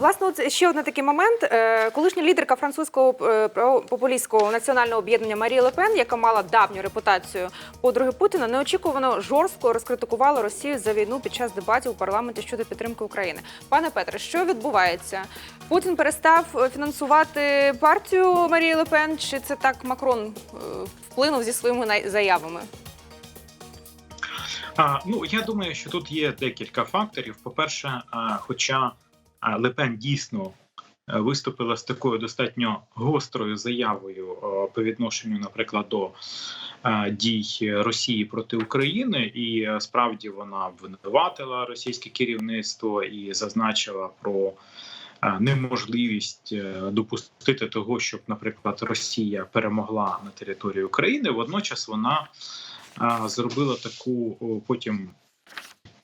Власне, от ще один такий момент. Е, Колишня лідерка французького е, популістського національного об'єднання Марія Лепен, яка мала давню репутацію подруги Путіна, неочікувано жорстко розкритикувала Росію за війну під час дебатів у парламенті щодо підтримки України. Пане Петре, що відбувається? Путін перестав фінансувати партію Марії Лепен, чи це так Макрон е, вплинув зі своїми заявами? А, ну я думаю, що тут є декілька факторів. По-перше, а, хоча Лепен дійсно е, виступила з такою достатньо гострою заявою е, по відношенню, наприклад, до е, дій Росії проти України, і справді вона обвинуватила російське керівництво і зазначила про. Неможливість допустити того, щоб, наприклад, Росія перемогла на території України. Водночас вона зробила таку потім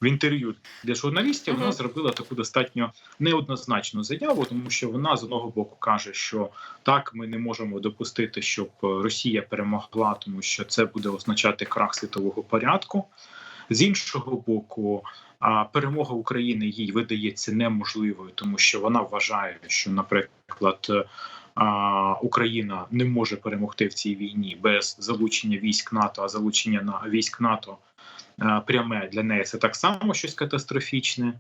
в інтерв'ю для журналістів. Вона зробила таку достатньо неоднозначну заяву, тому що вона з одного боку каже, що так ми не можемо допустити, щоб Росія перемогла, тому що це буде означати крах світового порядку. З іншого боку, перемога України їй видається неможливою, тому що вона вважає, що, наприклад, е, Україна не може перемогти в цій війні без залучення військ НАТО, а залучення на військ НАТО пряме для неї це так само щось катастрофічне.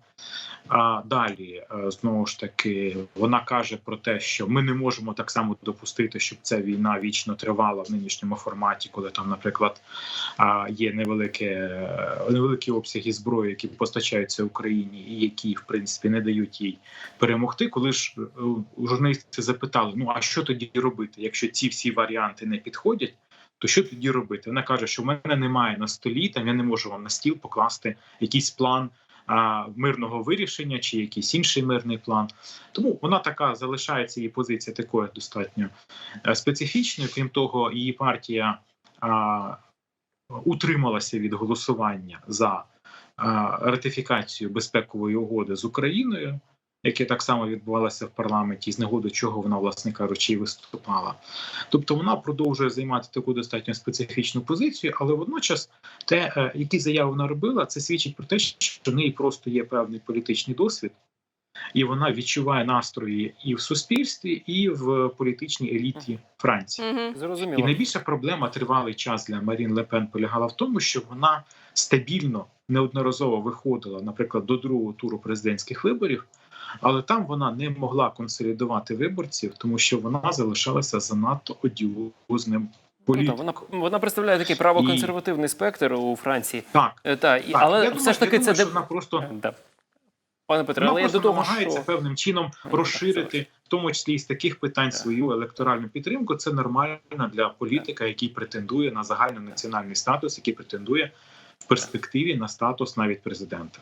А далі е, знову ж таки вона каже про те, що ми не можемо так само допустити, щоб ця війна вічно тривала в нинішньому форматі, коли там, наприклад, є невелике е, невеликі обсяги зброї, які постачаються Україні, і які в принципі не дають їй перемогти. Коли ж е, журналісти запитали: ну а що тоді робити, якщо ці всі варіанти не підходять? То що тоді робити? Вона каже, що в мене немає на столі, там я не можу вам на стіл покласти якийсь план а, мирного вирішення чи якийсь інший мирний план. Тому вона така залишається її позиція такою достатньо е, специфічною. Крім того, її партія а, утрималася від голосування за а, ратифікацію безпекової угоди з Україною. Яке так само відбувалося в парламенті, з негоду чого вона, власне кажучи, виступала. Тобто вона продовжує займати таку достатньо специфічну позицію, але водночас те, е, які заяви вона робила, це свідчить про те, що в неї просто є певний політичний досвід, і вона відчуває настрої і в суспільстві, і в політичній еліті Франції. Угу. І найбільша проблема тривалий час для Марін Лепен полягала в тому, що вона стабільно неодноразово виходила, наприклад, до другого туру президентських виборів, але там вона не могла консолідувати виборців, тому що вона залишалася занадто одіозним Ну, так, політиком. вона, вона представляє такий правоконсервативний спектр у Франції. Так, Е, Та, і, так. але я все думаю, ж таки я це думаю, що вона просто Да. Пане Петре, Вона але я просто до того, намагається що певним чином розширити, в тому числі і з таких питань, свою електоральну підтримку. Це нормально для політика, який претендує на загальнонаціональний статус, який претендує в перспективі на статус навіть президента.